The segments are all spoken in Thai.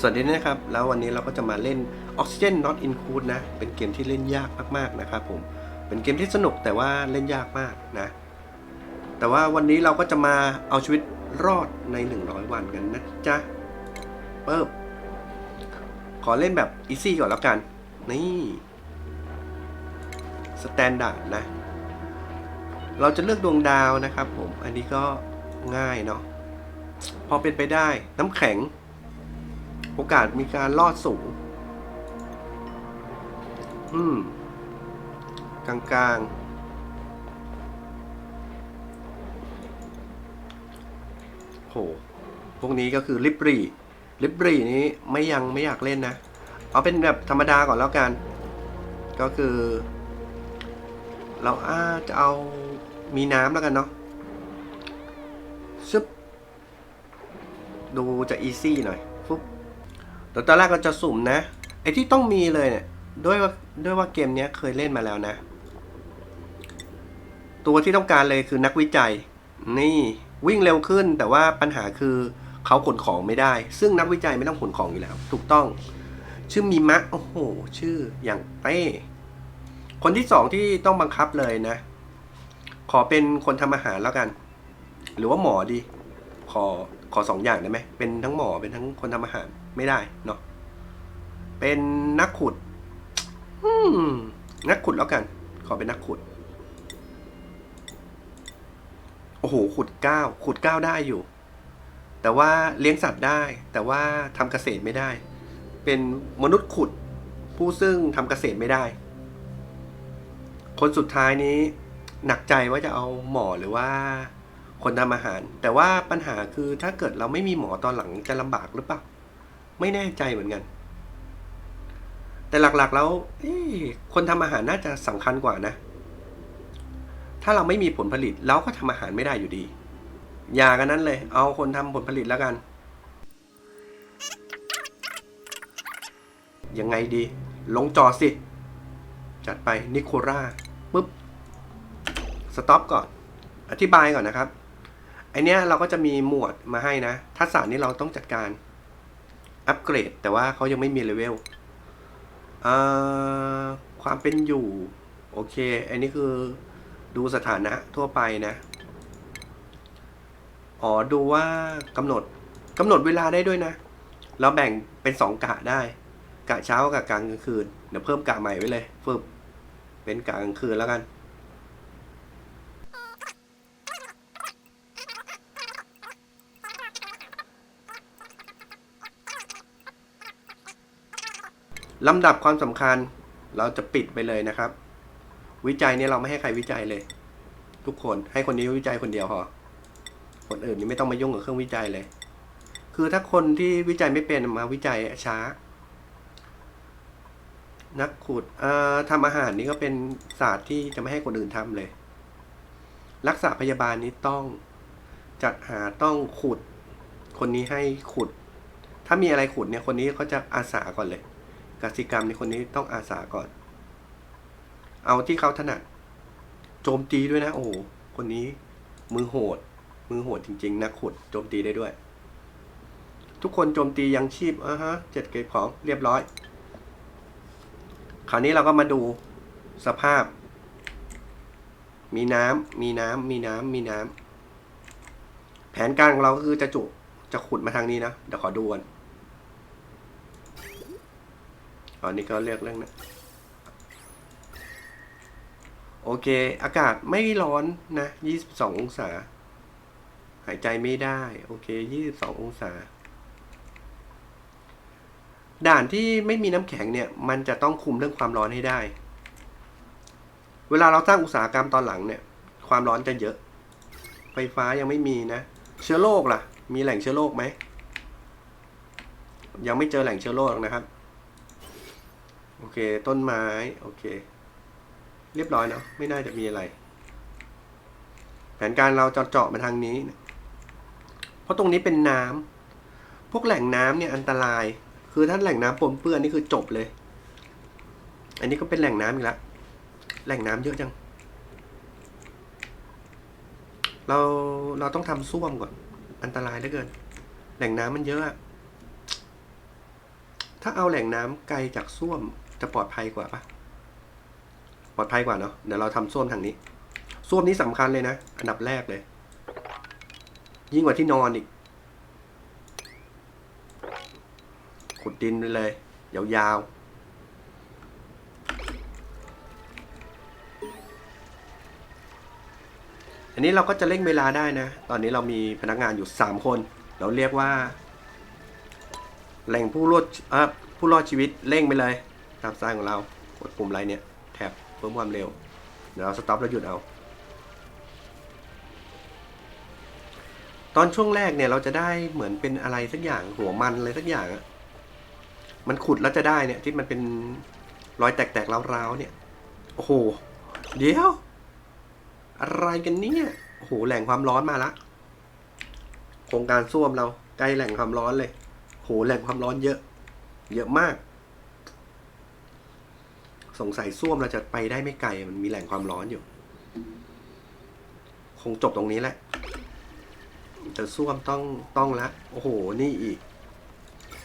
สวัสดีนะครับ แล้ววันนี้เราก็จะมาเล่น Oxygen Not Include นะ เป็นเกมที่เล่นยากมากๆนะครับผม เป็นเกมที่สนุกแต่ว่าเล่นยากมากนะ แต่ว่าวันนี้เราก็จะมาเอาชีวิตรอดใน 100 วันกันนะจ๊ะเปิบขอเล่นแบบอีซี่ก่อนแล้วกัน นี่สแตนดาร์ดนะ เราจะเลือกดวงดาวนะครับผม อันนี้ก็ง่ายเนาะ พอเป็นไปได้น้ำแข็ง โอกาสมีการรอดสูง อืม กลางกลางโห พวกนี้ก็คือลิบรีลิบรีนี้ไม่ยังไม่อยากเล่นนะ เอาเป็นแบบธรรมดาก่อนแล้วกัน ก็คือ เราอาจจะเอามีน้ำแล้วกันเนาะชึบดูจะอีซี่หน่อย แต่ตอนแรกเราจะสุ่มนะ ไอ้ที่ต้องมีเลยเนี่ยด้วยว่าด้วยว่าเกมเนี้ยเคยเล่นมาแล้วนะ ตัวที่ต้องการเลยคือนักวิจัย นี่วิ่งเร็วขึ้น แต่ว่าปัญหาคือเขาขนของไม่ได้ ซึ่งนักวิจัยไม่ต้องขนของอยู่แล้ว ถูกต้อง ชื่อมีมะโอ้โห ชื่ออย่างเต้คนที่สองที่ต้องบังคับเลยนะ ขอเป็นคนทำอาหารแล้วกัน หรือว่าหมอดี ขอขอสองอย่างได้ไหมเป็นทั้งหมอเป็นทั้งคนทำอาหาร ไม่ได้เนาะเป็นนักขุดอืมนักขุดแล้วกัน ขอเป็นนักขุด โอ้โห ขุดเก้าขุดเก้าได้อยู่ แต่ว่าเลี้ยงสัตว์ได้ แต่ว่าทำเกษตรไม่ได้ เป็นมนุษย์ขุด ผู้ซึ่งทำเกษตรไม่ได้ คนสุดท้ายนี้หนักใจว่าจะเอาหมอหรือว่าคนทำอาหาร แต่ว่าปัญหาคือถ้าเกิดเราไม่มีหมอตอนหลังจะลำบากหรือเปล่า ไม่แน่ใจเหมือนกัน แต่หลักๆแล้วเอ๊ะคนทำอาหารน่าจะสำคัญกว่านะ ถ้าเราไม่มีผลผลิตเราก็ทำอาหารไม่ได้อยู่ดี อย่ากันนั้นเลย เอาคนทำผลผลิตแล้วกัน ยังไงดี ลงจอสิ จัดไปนิโคล่าปุ๊บ สต็อปก่อน อธิบายก่อนนะครับไอเนี้ยเราก็จะมีหมวดมาให้นะ ทักษะนี้เราต้องจัดการ อัปเกรด แต่ว่าเขายังไม่มีเลเวลความเป็นอยู่ โอเค อันนี้คือดูสถานะทั่วไปนะ อ๋อ ดูว่ากำหนดกำหนดเวลาได้ด้วยนะ เราแบ่งเป็นสองกะได้ กะเช้ากับกลางคืน เดี๋ยวเพิ่มกะใหม่ไว้เลยฟึบเป็นกลางคืนแล้วกัน ลำดับความสำคัญเราจะปิดไปเลยนะครับ วิจัยเนี่ยเราไม่ให้ใครวิจัยเลย ทุกคนให้คนนี้วิจัยคนเดียวพอคนอื่นนี่ไม่ต้องมายุ่งกับเครื่องวิจัยเลย คือถ้าคนที่วิจัยไม่เป็นมาวิจัยช้า นักขุดเอ่อทำอาหารนี่ก็เป็นศาสตร์ที่จะไม่ให้คนอื่นทำเลย รักษาพยาบาลนี้ต้องจัดหาต้องขุด คนนี้ให้ขุด ถ้ามีอะไรขุดเนี่ยคนนี้เขาจะอาสาก่อนเลย กสิกรรมในคนนี้ต้องอาสาก่อน เอาที่เขาถนัด โจมตีด้วยนะ โอ้โห คนนี้ มือโหด มือโหดจริง ๆ นักขุด โจมตีได้ด้วย ทุกคนโจมตียังชีพอะฮะเจ็ดเก็บของเรียบร้อย คราวนี้เราก็มาดูสภาพ มีน้ำมีน้ำมีน้ำมีน้ำแผนการของเราก็คือจะจุจะขุดมาทางนี้นะ เดี๋ยวขอดูก่อน อันนี้ก็เรียกเรื่องนะโอเค อากาศไม่ร้อนนะ22 องศา หายใจไม่ได้ โอเค 22 องศา ด่านที่ไม่มีน้ำแข็งเนี่ย มันจะต้องคุมเรื่องความร้อนให้ได้ เวลาเราสร้างอุตสาหกรรมตอนหลังเนี่ย ความร้อนจะเยอะ ไฟฟ้ายังไม่มีนะ เชื้อโรคล่ะ มีแหล่งเชื้อโรคไหม ยังไม่เจอแหล่งเชื้อโรคนะครับ โอเค ต้นไม้ โอเค เรียบร้อยเนาะไม่น่าจะมีอะไร แผนการเราจะเจาะมาทางนี้ เพราะตรงนี้เป็นน้ำพวกแหล่งน้ำเนี่ยอันตราย คือถ้าแหล่งน้ำปนเปื้อนนี่คือจบเลย อันนี้ก็เป็นแหล่งน้ำอีกแล้วแหล่งน้ำเยอะจัง เราเราต้องทำส้วมก่อน อันตรายเหลือเกิน แหล่งน้ำมันเยอะอะ ถ้าเอาแหล่งน้ำไกลจากส้วม จะปลอดภัยกว่าปะปลอดภัยกว่าเนาะเดี๋ยวเราทำส้วมทางนี้ส้วมนี้สำคัญเลยนะ อันดับแรกเลย ยิ่งกว่าที่นอนอีกขุดดินไปเลย ยาวๆอันนี้เราก็จะเร่งเวลาได้นะ ตอนนี้เรามีพนักงานอยู่สามคน เราเรียกว่า แหล่งผู้รอดผู้รอดชีวิตเร่งไปเลย ตามสไตล์ของเรา กดปุ่มอะไรเนี่ย แท็บเพิ่มความเร็ว เดี๋ยวเราสต็อปแล้วหยุดเอา ตอนช่วงแรกเนี่ยเราจะได้เหมือนเป็นอะไรสักอย่างหัวมันอะไรสักอย่างอะมันขุดแล้วจะได้เนี่ยที่มันเป็นรอยแตกๆร้าวๆเนี่ย โอ้โห เดี๋ยว อะไรกันเนี่ย โอ้โห แหล่งความร้อนมาละ โครงการส้วมเราใกล้แหล่งความร้อนเลย โห แหล่งความร้อนเยอะ เยอะมาก สงสัยส้วมเราจะไปได้ไม่ไกล มันมีแหล่งความร้อนอยู่ คงจบตรงนี้แหละ แต่ส้วมต้องต้องละ โอ้โห นี่อีก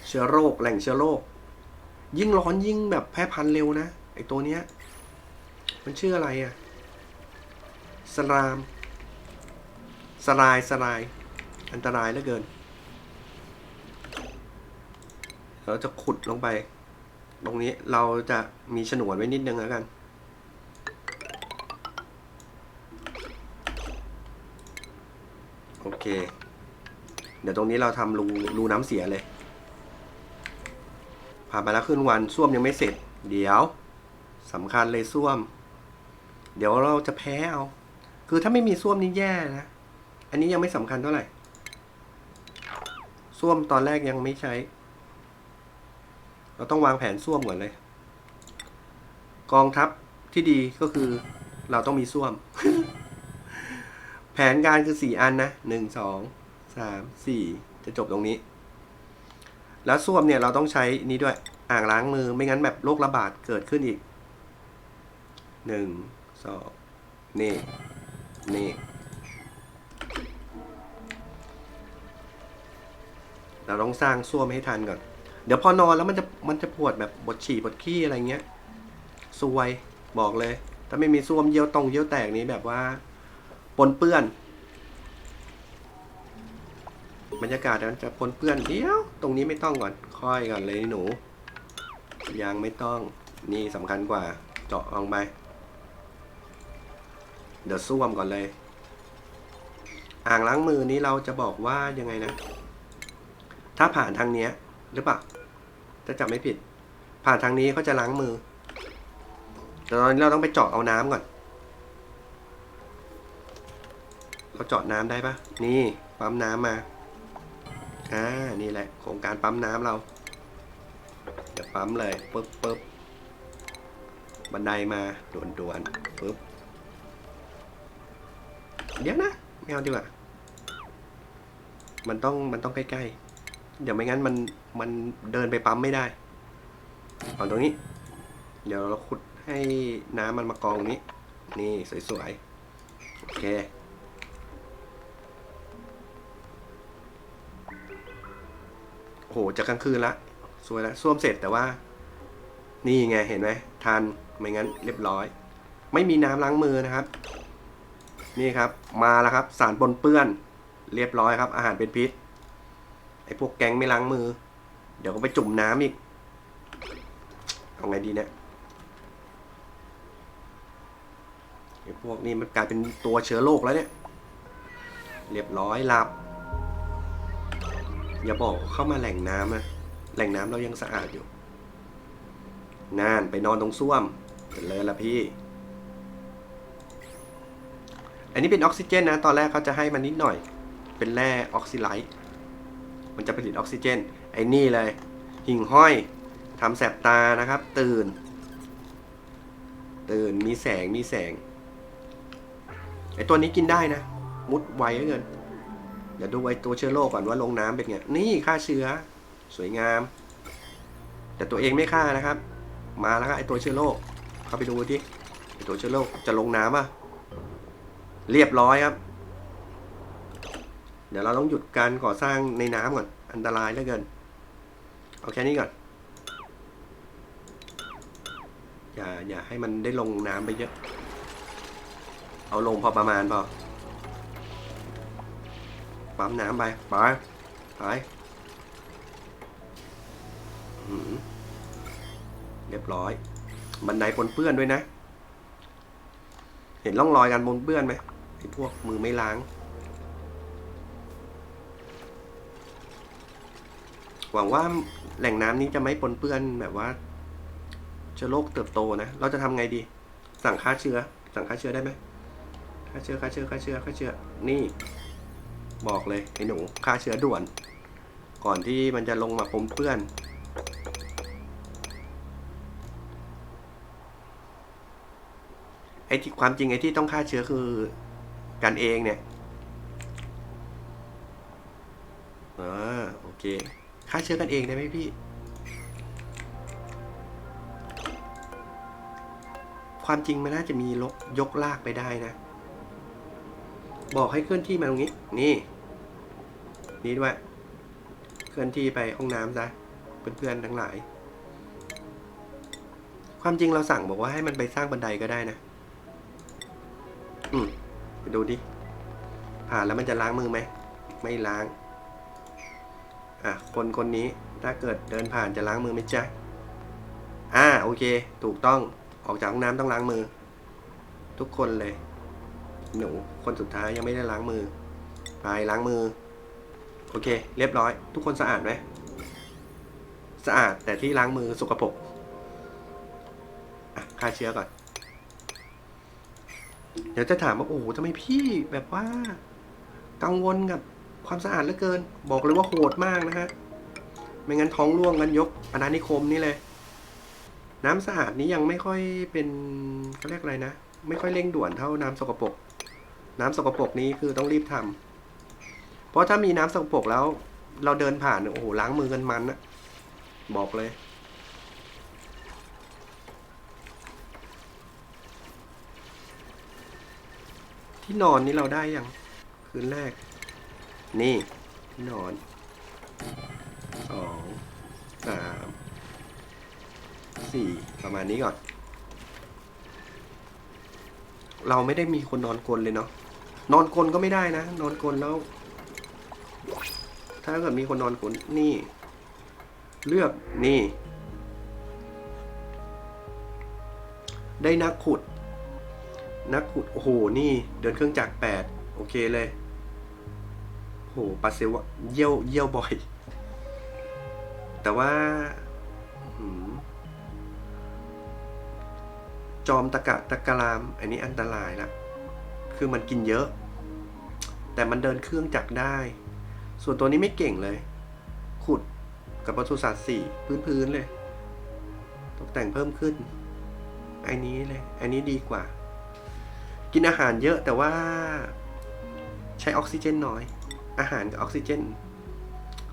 เชื้อโรค แหล่งเชื้อโรค ยิ่งร้อนยิ่งแบบแพร่พันธุ์เร็วนะ ไอตัวเนี้ย มันชื่ออะไรอะสลาม สลาย สลาย อันตรายเหลือเกิน เราจะขุดลงไป ตรงนี้เราจะมีฉนวนไว้นิดนึงแล้วกัน โอเค เดี๋ยวตรงนี้เราทำรูรูน้ำเสียเลย ผ่านไปแล้วครึ่งวันส้วมยังไม่เสร็จ เดี๋ยวสำคัญเลยส้วม เดี๋ยวเราจะแพ้เอา คือถ้าไม่มีส้วมนี่แย่นะ อันนี้ยังไม่สำคัญเท่าไหร่ส้วมตอนแรกยังไม่ใช้ เราต้องวางแผนส้วมก่อนเลย กองทัพที่ดีก็คือ เราต้องมีส้วม แผนการคือสี่อันนะหนึ่งสองสามสี่จะจบตรงนี้ แล้วส้วมเนี่ยเราต้องใช้นี้ด้วย อ่างล้างมือไม่งั้นแบบโรคระบาดเกิดขึ้นอีกหนึ่งสองนี่นี่เราต้องสร้างส้วมให้ทันก่อน เดี๋ยวพอนอนแล้วมันจะมันจะปวดแบบปวดฉี่ปวดขี้อะไรเงี้ยซวยบอกเลย ถ้าไม่มีส้วมเยี่ยวตรงเยี่ยวแตกนี้แบบว่าปนเปื้อน บรรยากาศมันจะปนเปื้อนเดี๋ยวตรงนี้ไม่ต้องก่อน ค่อยก่อนเลยหนูยังไม่ต้องนี่สำคัญกว่า เจาะลงไปเดี๋ยวส้วมก่อนเลย อ่างล้างมือนี้เราจะบอกว่ายังไงนะ ถ้าผ่านทางเนี้ยหรือเปล่า ถ้าจำไม่ผิด ผ่านทางนี้เขาจะล้างมือ แต่ตอนนี้เราต้องไปเจาะเอาน้ำก่อนเราเจาะน้ำได้ปะนี่ปั๊มน้ำมาอ่านี่แหละโครงการปั๊มน้ำเราเดี๋ยวปั๊มเลยปึ๊บปึ๊บบันไดมาด่วนด่วนปึ๊บเดี๋ยวนะไม่เอาดีกว่า มันต้องมันต้องใกล้ๆ เดี๋ยวไม่งั้นมัน มันเดินไปปั๊มไม่ได้เอาตรงนี้ เดี๋ยวเราขุดให้น้ำมันมากองตรงนี้ นี่สวยๆ โอเคโอ้โหจะกลางคืนละ สวยแล้วส้วมเสร็จแต่ว่า นี่ไงเห็นไหมทันไม่งั้นเรียบร้อย ไม่มีน้ำล้างมือนะครับ นี่ครับมาแล้วครับ สารปนเปื้อน เรียบร้อยครับ อาหารเป็นพิษไอ้พวกแก๊งไม่ล้างมือ เดี๋ยวก็ไปจุ่มน้ำอีก เอาไงดีเนี่ยไอ้พวกนี้มันกลายเป็นตัวเชื้อโรคแล้วเนี่ย เรียบร้อยหลับ อย่าบอกเข้ามาแหล่งน้ำนะ แหล่งน้ำเรายังสะอาดอยู่นานไปนอนตรงส้วมเป็นเลยละพี่ อันนี้เป็นออกซิเจนนะ ตอนแรกเขาจะให้มันนิดหน่อย เป็นแร่ออกซิไลท์ มันจะผลิตออกซิเจน ไอ้นี่เลย หิ่งห้อยทำแสบตานะครับ ตื่น ตื่นมีแสงมีแสงไอ้ตัวนี้กินได้นะ มุดไวเหลือเกินเดี๋ยวดูไอ้ตัวเชื้อโรคก่อนว่าลงน้ำเป็นไงนี่ฆ่าเชื้อ สวยงาม แต่ตัวเองไม่ฆ่านะครับ มาแล้วครับไอ้ตัวเชื้อโรคเข้าไปดูดิไอ้ตัวเชื้อโรคจะลงน้ำอะเรียบร้อยครับ เดี๋ยวเราต้องหยุดการก่อสร้างในน้ำก่อนอันตรายเหลือเกิน เอาแค่นี้ก่อน อย่าอย่าให้มันได้ลงน้ำไปเยอะ เอาลงพอประมาณพอ ปั๊มน้ำไป ไป ไปเรียบร้อย บันไดปนเปื้อนด้วยนะ เห็นร่องรอยการปนเปื้อนไหมไอ้พวกมือไม่ล้าง หวังว่า แหล่งน้ำนี้จะไม่ปนเปื้อนแบบว่าเชื้อโรคเติบโตนะ เราจะทำไงดี สั่งฆ่าเชื้อ สั่งฆ่าเชื้อได้ไหมฆ่าเชื้อฆ่าเชื้อฆ่าเชื้อฆ่าเชื้อ นี่ บอกเลยไอ้หนูฆ่าเชื้อด่วน ก่อนที่มันจะลงมาปนเปื้อนไอ้ที่ความจริงไอ้ที่ต้องฆ่าเชื้อคือกันเองเนี่ยอ่าโอเค ฆ่าเชื้อกันเองได้ไหมพี่ ความจริงมันน่าจะมีลกยกลากไปได้นะ บอกให้เคลื่อนที่มาตรงนี้ นี่ นี่ด้วย เคลื่อนที่ไปห้องน้ำซะเพื่อนๆทั้งหลาย ความจริงเราสั่งบอกว่าให้มันไปสร้างบันไดก็ได้นะ อืมไปดูดิผ่านแล้วมันจะล้างมือไหม ไม่ล้าง อะคนคนนี้ถ้าเกิดเดินผ่านจะล้างมือไหมจ๊ะอ่าโอเค ถูกต้องออกจากห้องน้ำต้องล้างมือ ทุกคนเลย หนูคนสุดท้ายยังไม่ได้ล้างมือไปล้างมือ โอเค เรียบร้อย ทุกคนสะอาดไหมสะอาดแต่ที่ล้างมือสกปรกอะฆ่าเชื้อก่อน เดี๋ยวจะถามว่าโอ้โหทำไมพี่แบบว่า กังวลกับ ความสะอาดเหลือเกิน บอกเลยว่าโหดมากนะฮะ ไม่งั้นท้องร่วงกันยกอาณานิคมนี่เลย น้ำสะอาดนี้ยังไม่ค่อยเป็นเขาเรียกอะไรนะ ไม่ค่อยเร่งด่วนเท่าน้ำสกปรก น้ำสกปรกนี้คือต้องรีบทำเพราะถ้ามีน้ำสกปรกแล้ว เราเดินผ่านโอ้โหล้างมือกันมันนะบอกเลยที่นอนนี้เราได้ยัง คืนแรก นี่นอนสองสามสี่ประมาณนี้ก่อน เราไม่ได้มีคนนอนกลนเลยเนาะนอนกลนก็ไม่ได้นะ นอนกลนแล้ว ถ้าเกิดมีคนนอนกลนนี่ เลือกนี่ ได้นักขุด นักขุด โอ้โห นี่ เดินเครื่องจักรแปดโอเคเลย โอ้โหปัสเซวะเยี่ยวเยี่ยวบ่อย แต่ว่าหืมจอมตะกะตะกะราม อันนี้อันตรายละคือมันกินเยอะ แต่มันเดินเครื่องจักรได้ ส่วนตัวนี้ไม่เก่งเลย ขุดกับประตูศาสตร์สี่พื้นๆเลย ตกแต่งเพิ่มขึ้นไอ้นี้เลย อันนี้ดีกว่า กินอาหารเยอะแต่ว่าใช้ออกซิเจนน้อย อาหารกับออกซิเจน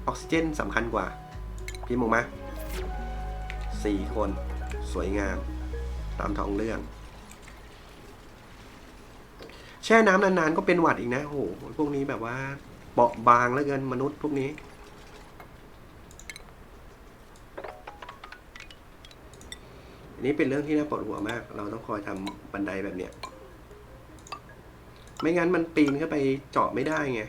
ออกซิเจนสำคัญกว่า พี่มุงมาสี่คน สวยงาม ตามท้องเรื่อง แช่น้ำนานๆก็เป็นหวัดอีกนะโอ้โหพวกนี้แบบว่าเบาะบางเหลือเกินมนุษย์พวกนี้อันนี้เป็นเรื่องที่น่าปวดหัวมาก เราต้องคอยทำบันไดแบบเนี้ย ไม่งั้นมันปีนขึ้นไปเจาะไม่ได้ไง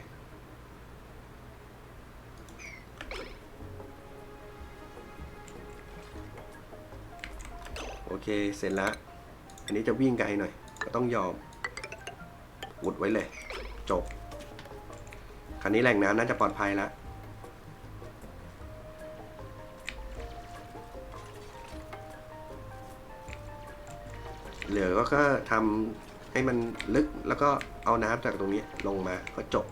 เคเสร็จแล้วอันนี้จะวิ่งไกลหน่อย ก็ต้องยอมอุดไว้เลย จบ คราวนี้แหล่งน้ำน่าจะปลอดภัยแล้วเหลือก็ก็ทำให้มันลึกแล้วก็เอาน้ำจากตรงนี้ลงมาก็จบ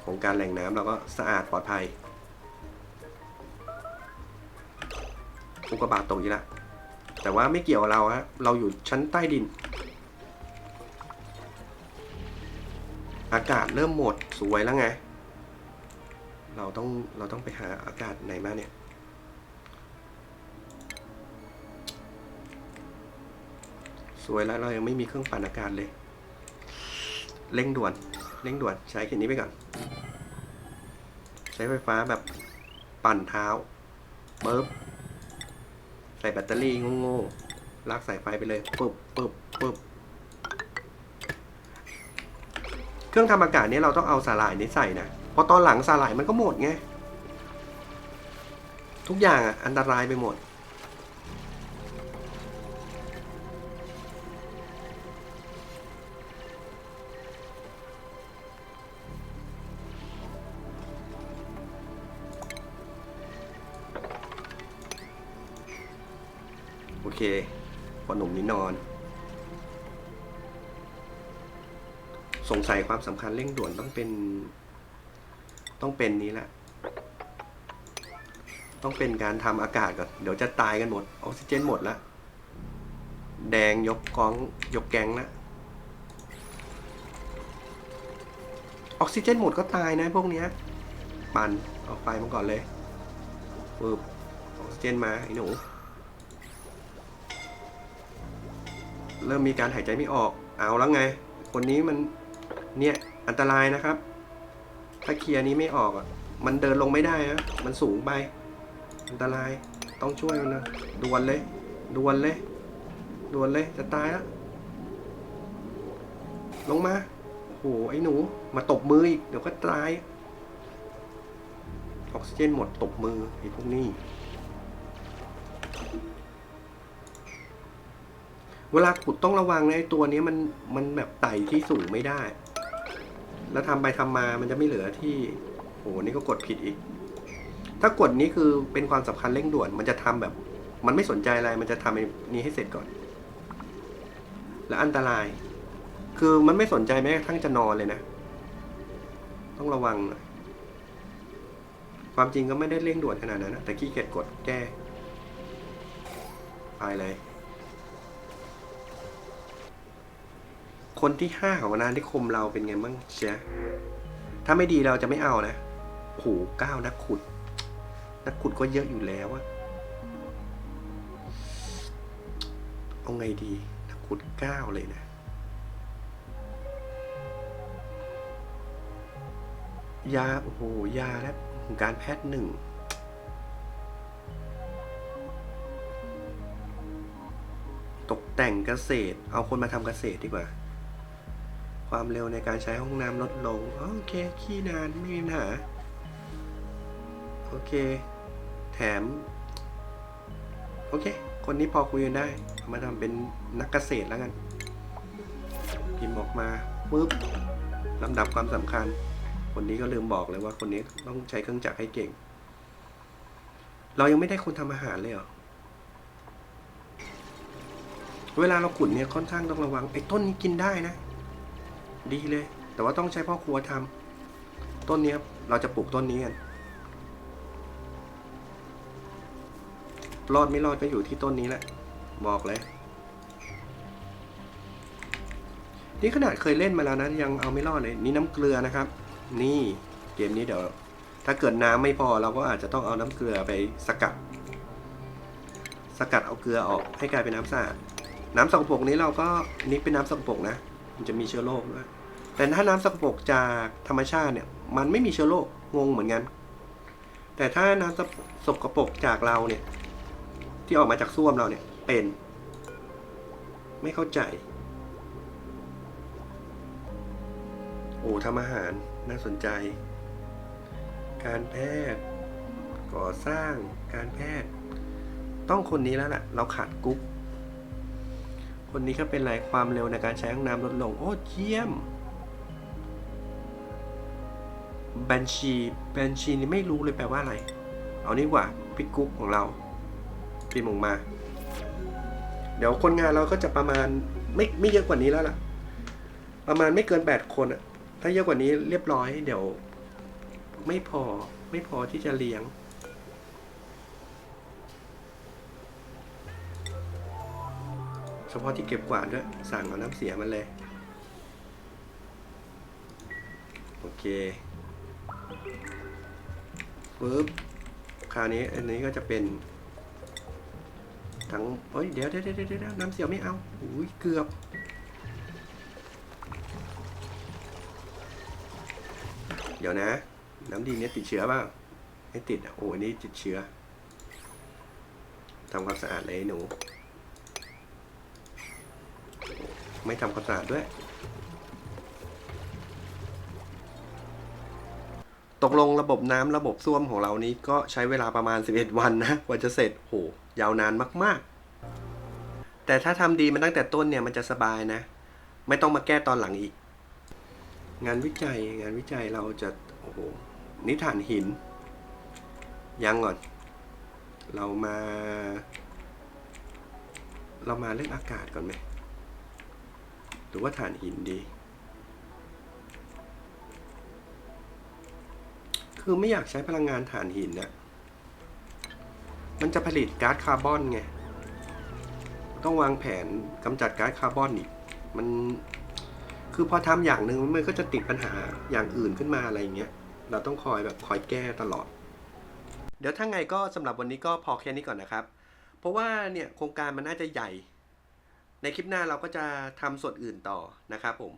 โครงการแหล่งน้ำเราก็สะอาดปลอดภัย อุกกาบาตตกอีกแล้วแต่ว่าไม่เกี่ยวกับเราฮะเราอยู่ชั้นใต้ดิน อากาศเริ่มหมดสวยแล้วไง เราต้องเราต้องไปหาอากาศไหนมาเนี่ยสวยแล้วเรายังไม่มีเครื่องปั่นอากาศเลย เร่งด่วน เร่งด่วนใช้แค่นี้ไปก่อน ใช้ไฟฟ้าแบบปั่นเท้าเบิร์บ ใส่แบตเตอรี่โง่ๆลากสายไฟไปเลยปึ๊บปึ๊บปึ๊บเครื่องทำอากาศนี้เราต้องเอาสาหร่ายนี้ใส่นะเพราะตอนหลังสาหร่ายมันก็หมดไง ทุกอย่างอะอันตรายไปหมด พอหนุ่มนี้นอน สงสัยความสำคัญเร่งด่วนต้องเป็น ต้องเป็นนี้แหละ ต้องเป็นการทำอากาศก่อน เดี๋ยวจะตายกันหมด ออกซิเจนหมดล้วแดงยกกองยกแกงล้วออกซิเจนหมดก็ตายนะพวกเนี้ยปันเอาไฟมาก่อนเลยปึ๊บออกซิเจนมาไอ้หนู เริ่มมีการหายใจไม่ออก เอาแล้วไง คนนี้มันเนี่ยอันตรายนะครับ ถ้าเคลียร์นี้ไม่ออกอะ มันเดินลงไม่ได้นะมันสูงไป อันตราย ต้องช่วยมันนะด่วนเลยด่วนเลยด่วนเลย จะตายแล้วลงมาโอ้โหไอ้หนู มาตบมืออีก เดี๋ยวก็ตาย ออกซิเจนหมดตบมือไอ้พวกนี้ เวลาขุดต้องระวังนะไอ้ตัวนี้มันมันแบบไต่ที่สูงไม่ได้ แล้วทำไปทำมามันจะไม่เหลือที่โอ้โหนี่ก็กดผิดอีก ถ้ากดนี้คือเป็นความสำคัญเร่งด่วน มันจะทำแบบ มันไม่สนใจอะไร มันจะทำไอ้นี้ให้เสร็จก่อน และอันตราย คือมันไม่สนใจแม้กระทั่งจะนอนเลยนะ ต้องระวังหน่อยความจริงก็ไม่ได้เร่งด่วนขนาดนั้นนะแต่ขี้เกียจกดแก้ไปเลย คนที่ห้าของนาที่คมเราเป็นไงบ้างเชียถ้าไม่ดีเราจะไม่เอานะโอ้โหเก้านักขุด นักขุดก็เยอะอยู่แล้วอะเอาไงดี นักขุดเก้าเลยนะ ยา โอ้โห ยาและการแพทย์หนึ่งตกแต่งเกษตร เอาคนมาทำเกษตรดีกว่า ความเร็วในการใช้ห้องน้ำลดลง โอเค ขี้นานไม่มีปัญหา โอเค แถม โอเค คนนี้พอคุยกันได้ มาทำเป็นนักเกษตรแล้วกัน พิมพ์ออกมาปุ๊บลำดับความสำคัญ คนนี้ก็ลืมบอกเลยว่าคนนี้ต้องใช้เครื่องจักรให้เก่ง เรายังไม่ได้คนทำอาหารเลยเหรอเวลาเราขุดเนี่ยค่อนข้างต้องระวังไอ้ต้นนี้กินได้นะ ดีเลย แต่ว่าต้องใช้พ่อครัวทำต้นนี้เราจะปลูกต้นนี้กันรอดไม่รอดก็อยู่ที่ต้นนี้แหละ บอกเลย นี่ขนาดเคยเล่นมาแล้วนะยังเอาไม่รอดเลย นี่น้ำเกลือนะครับ นี่เกมนี้เดี๋ยว ถ้าเกิดน้ำไม่พอเราก็อาจจะต้องเอาน้ำเกลือไปสกัด สกัดเอาเกลือออกให้กลายเป็นน้ำสะอาดน้ำสกปรกนี้เราก็นี่เป็นน้ำสกปรกนะ มันจะมีเชื้อโรคด้วยแต่ถ้าน้ำสกปรกจากธรรมชาติเนี่ย มันไม่มีเชื้อโรคงงเหมือนกัน แต่ถ้าน้ำสกปรกจากเราเนี่ย ที่ออกมาจากส้วมเราเนี่ยเป็น ไม่เข้าใจ โอ้ทำอาหารน่าสนใจ การแพทย์ก่อสร้างการแพทย์ ต้องคนนี้แล้วล่ะ เราขาดกุ๊ก คนนี้ก็เป็นไรความเร็วในการใช้ห้องน้ำลดลง โอ้เยี่ยมแบนชีแบนชีนี่ไม่รู้เลยแปลว่าอะไร เอานี่กว่าพี่กุ๊กของเราพิมพ์ออกมา เดี๋ยวคนงานเราก็จะประมาณไม่ไม่เยอะกว่านี้แล้วล่ะ ประมาณไม่เกินแปดคนอะถ้าเยอะกว่านี้เรียบร้อย เดี๋ยว ไม่พอไม่พอที่จะเลี้ยง เฉพาะที่เก็บกวาดด้วย สั่งเอาน้ำเสียมันเลย โอเคปึ๊บคราวนี้อันนี้ก็จะเป็นทั้งเฮ้ย เดี๋ยวเดี๋ยวเดี๋ยวน้ำเสียไม่เอาอุ้ยเกือบ เดี๋ยวนะ น้ำดีนี่ติดเชื้อเปล่าไม่ติดอะโอ้อันนี้ติดเชื้อทำความสะอาดเลยหนู ไม่ทำความสะอาดด้วย ตกลงระบบน้ำระบบส้วมของเรานี้ก็ใช้เวลาประมาณ 11 วันนะกว่าจะเสร็จโหยาวนานมาก ๆ แต่ถ้าทำดีมันตั้งแต่ต้นเนี่ยมันจะสบายนะ ไม่ต้องมาแก้ตอนหลังอีก งานวิจัยงานวิจัยเราจะโอ้โหนิฐานหิน ยังก่อน เรามา เรามาเรื่องอากาศก่อนไหม หรือว่าถ่านหินดี คือไม่อยากใช้พลังงานถ่านหินน่ะมันจะผลิตก๊าซคาร์บอนไง ต้องวางแผนกำจัดก๊าซคาร์บอนอีก มัน คือพอทำอย่างหนึ่งมันก็จะติดปัญหาอย่างอื่นขึ้นมาอะไรอย่างเงี้ย เราต้องคอยแบบคอยแก้ตลอด เดี๋ยวถ้าไงก็สำหรับวันนี้ก็พอแค่นี้ก่อนนะครับ เพราะว่าเนี่ยโครงการมันน่าจะใหญ่ ในคลิปหน้าเราก็จะทำส่วนอื่นต่อนะครับผม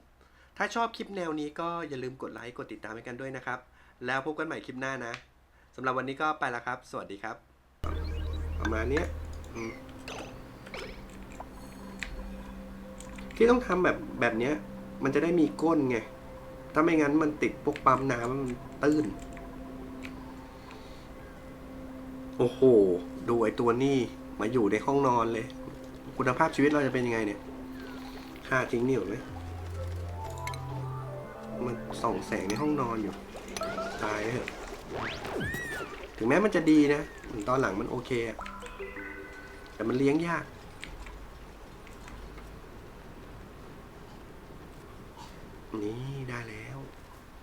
ถ้าชอบคลิปแนวนี้ก็อย่าลืมกดไลค์กดติดตามให้กันด้วยนะครับ แล้วพบกันใหม่คลิปหน้านะสำหรับวันนี้ก็ไปแล้วครับ สวัสดีครับ ประมาณนี้ที่ต้องทำแบบแบบเนี้ยมันจะได้มีก้นไง ถ้าไม่งั้นมันติดพวกปั๊มน้ำมันตื้น โอ้โห ดูไอตัวนี้มาอยู่ในห้องนอนเลย คุณภาพชีวิตเราจะเป็นยังไงเนี่ย ค่าทิ้งเหนียวเลยมันส่องแสงในห้องนอนอยู่ ตายเถอะ ถึงแม้มันจะดีนะมือนตอนหลังมันโอเคอะแต่มันเลี้ยงยากนี่ได้แล้ว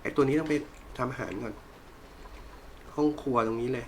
ไอ้ตัวนี้ต้องไปทำอาหารก่อน ห้องครัวตรงนี้เลย